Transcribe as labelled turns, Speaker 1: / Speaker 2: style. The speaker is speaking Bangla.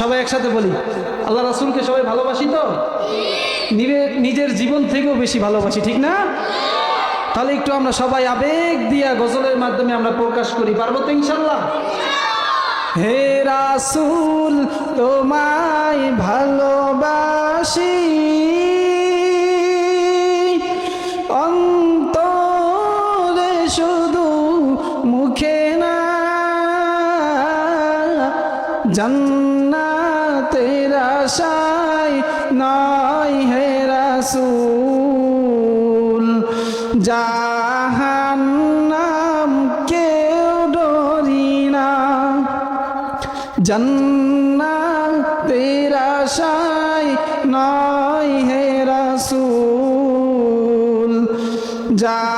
Speaker 1: সবাই একসাথে বলি, আল্লাহ রাসুলকে সবাই ভালোবাসি তো? নিজের জীবন থেকেও বেশি ভালোবাসি, ঠিক না? তাহলে একটু আমরা সবাই আবেগ দিয়া গজলের মাধ্যমে আমরা প্রকাশ করি, পারব তো ইনশাল্লাহ? হে রাসুল, তোমায় ভালোবাসি। জন্নাতের আশায় নয় হে রাসুল। জাহান্নাম কেউ ডরি না। জন্নাতের আশায় নয় হে রাসুল। যা